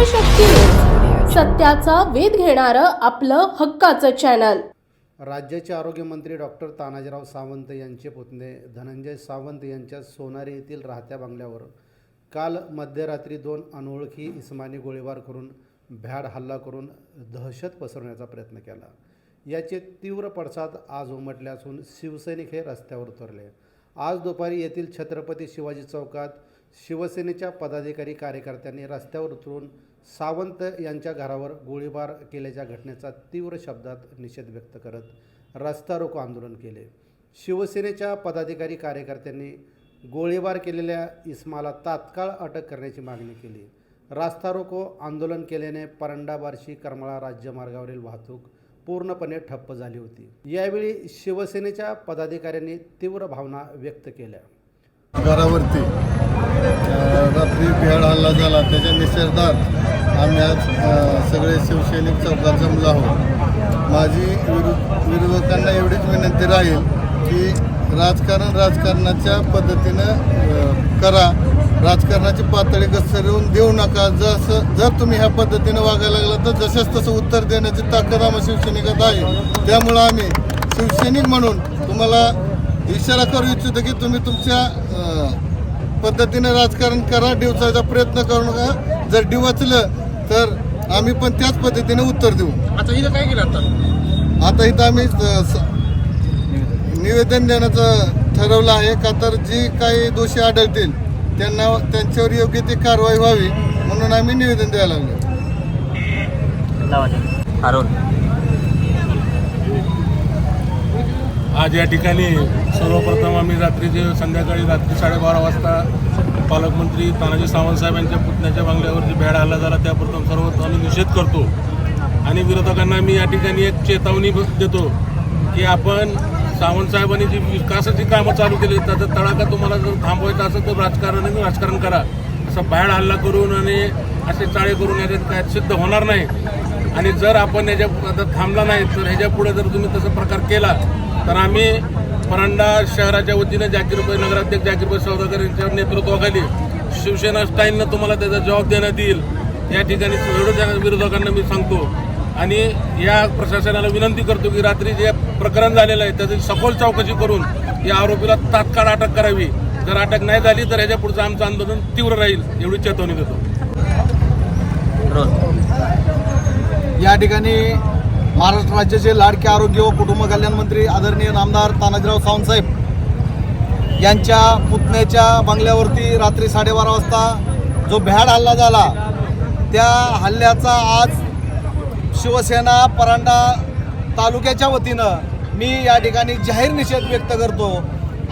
लोकशक्ती सत्याचा वेध घेणारं आपलं हक्काचं चॅनल राज्याचे आरोग्यमंत्री डॉक्टर तानाजीराव सावंत यांचे पुतणे धनंजय सावंत यांच्या सोनारी येथील राहत्या बंगल्यावर काल मध्यरात्री दोन अनोळखी इस्मानी गोळीबार करून भ्याड हल्ला करून दहशत पसरवण्याचा प्रयत्न केला. याचे तीव्र पडसाद आज उमटले असून शिवसैनिक हे रस्त्यावर उतरले. आज दुपारी येथील छत्रपती शिवाजी चौकात शिवसेनेच्या पदाधिकारी कार्यकर्त्यांनी रस्त्यावर उतरून सावंत यांच्या घरावर गोळीबार केल्याच्या घटनेचा तीव्र शब्दात निषेध व्यक्त करत रस्ता रोको आंदोलन केले. शिवसेनेच्या पदाधिकारी कार्यकर्त्यांनी गोळीबार केलेल्या इस्माला तात्काळ अटक करण्याची मागणी केली. रास्ता रोको आंदोलन केल्याने परंडा बार्शी करमाळा राज्यमार्गावरील वाहतूक पूर्णपणे ठप्प झाली होती. यावेळी शिवसेनेच्या पदाधिकाऱ्यांनी तीव्र भावना व्यक्त केल्या. घरावरती रात्री बिहाड हल्ला झाला त्याच्या निषेधार्थ आम्ही आज सगळे शिवसैनिक चौकात जमलो आहोत. माझी विरो विरोधकांना एवढीच विनंती राहील की राजकारण राजकारणाच्या पद्धतीनं करा. राजकारणाची पातळी घसरवून देऊ नका. जसं जर तुम्ही ह्या पद्धतीनं वागायला लागला तर जसंच तसं उत्तर देण्याची ताकद आम्हा शिवसैनिकात आहे. त्यामुळं आम्ही शिवसैनिक म्हणून तुम्हाला इशारा करू इच्छितो की तुम्ही तुमच्या पद्धतीने राजकारण करा डिवचायचा प्रयत्न करू नका. जर डिवचलं तर आम्ही पण त्याच पद्धतीने उत्तर देऊ. आता इथं काय केलं आता? आता इथं आम्ही निवेदन देण्याचं ठरवलं आहे का तर जी काही दोषी आढळतील त्यांना त्यांच्यावर योग्य ती कारवाई व्हावी म्हणून आम्ही निवेदन द्यायला लागलो. अरुण आज या ठिकाणी सर्वप्रथम आम्ही रात्रीचे संध्याकाळी रात्री साडेबारा वाजता पालकमंत्री तानाजी सावंतसाहेब यांच्या पुतण्याच्या बंगल्यावरती भ्याड हल्ला झाला. त्याप्रथम सर्व आम्ही निषेध करतो. आणि विरोधकांना मी या ठिकाणी एक चेतावणी देतो की आपण सावंतसाहेबांनी जी विकासाची कामं चालू केली त्याचा तडाखा तुम्हाला जर थांबवायचा असेल तर राजकारणाने राजकारण करा. असं बाहेर हल्ला करून आणि असे चाळे करून याच्यात काय सिद्ध होणार नाही. आणि जर आपण याच्या आता थांबला नाही तर ह्याच्या पुढे जर तुम्ही तसा प्रकार केला तर आम्ही परांडा शहराच्या वतीने जाकीरबाई नगराध्यक्ष जाकीरबाई सौदागर यांच्या नेतृत्वाखाली शिवसेना स्टाईलनं तुम्हाला त्याचा जबाब देण्यात येईल. या ठिकाणी विरोधक विरोधकांना मी सांगतो. आणि या प्रशासनाला विनंती करतो की रात्री जे प्रकरण झालेलं आहे त्याची सखोल चौकशी करून या आरोपीला तात्काळ अटक करावी. जर अटक नाही झाली तर ह्याच्या पुढचं आमचं आंदोलन तीव्र राहील एवढी चेतावणी देतो. या ठिकाणी महाराष्ट्र राज्याचे लाडके आरोग्य व कुटुंब कल्याण मंत्री आदरणीय नामदार तानाजीराव सावंतसाहेब यांच्या पुतण्याच्या बंगल्यावरती रात्री साडेबारा वाजता जो भ्याड हल्ला झाला त्या हल्ल्याचा आज शिवसेना परांडा तालुक्याच्या वतीनं मी या ठिकाणी जाहीर निषेध व्यक्त करतो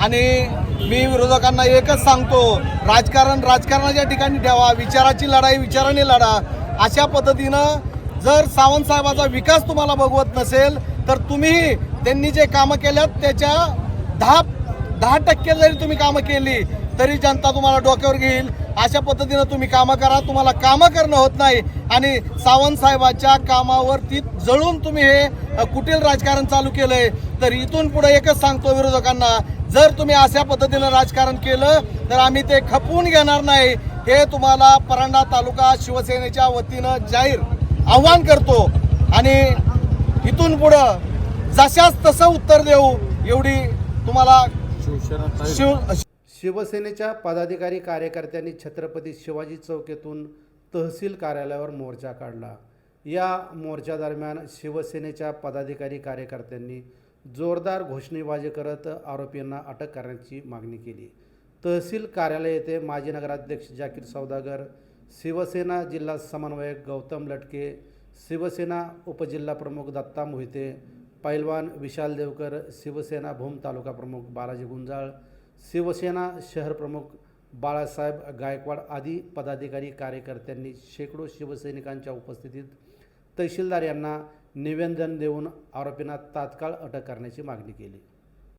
आणि मी विरोधकांना एकच सांगतो राजकारण राजकारणाच्या ठिकाणी ठेवा विचाराची लढाई विचाराने लढा अशा पद्धतीनं जर सावंतसाहेबाचा विकास तुम्हाला बघवत नसेल तर तुम्ही त्यांनी जे कामं केल्यात त्याच्या दहा दहा टक्के जरी तुम्ही कामं केली तरी जनता तुम्हाला डोक्यावर घेईल. अशा पद्धतीनं तुम्ही कामं करा. तुम्हाला कामं करणं होत नाही. आणि सावंतसाहेबाच्या कामावरती जळून तुम्ही हे कुटील राजकारण चालू केलंय. तर इथून पुढे एकच सांगतो विरोधकांना जर तुम्ही अशा पद्धतीनं राजकारण केलं तर आम्ही ते खपवून घेणार नाही. हे तुम्हाला परांडा तालुका शिवसेनेच्या वतीनं जाहीर आव्हान करतो. आणि इथून पुढं जशाच तसं उत्तर देऊ एवढी तुम्हाला शिव शिवसेनेच्या पदाधिकारी कार्यकर्त्यांनी छत्रपती शिवाजी चौकेतून तहसील कार्यालयावर मोर्चा काढला. या मोर्चादरम्यान शिवसेनेच्या पदाधिकारी कार्यकर्त्यांनी जोरदार घोषणेबाजी करत आरोपींना अटक करण्याची मागणी केली. तहसील कार्यालय येथे माजी नगराध्यक्ष जाकीर सौदागर शिवसेना जिल्हा समन्वयक गौतम लटके शिवसेना उपजिल्हाप्रमुख दत्ता मोहिते पैलवान विशाल देवकर शिवसेना भूम तालुका प्रमुख बालाजी गुंजाळ शिवसेना शहर प्रमुख बाळासाहेब गायकवाड आदी पदाधिकारी कार्यकर्त्यांनी शेकडो शिवसैनिकांच्या उपस्थितीत तहसीलदार यांना निवेदन देऊन आरोपींना तात्काळ अटक करण्याची मागणी केली.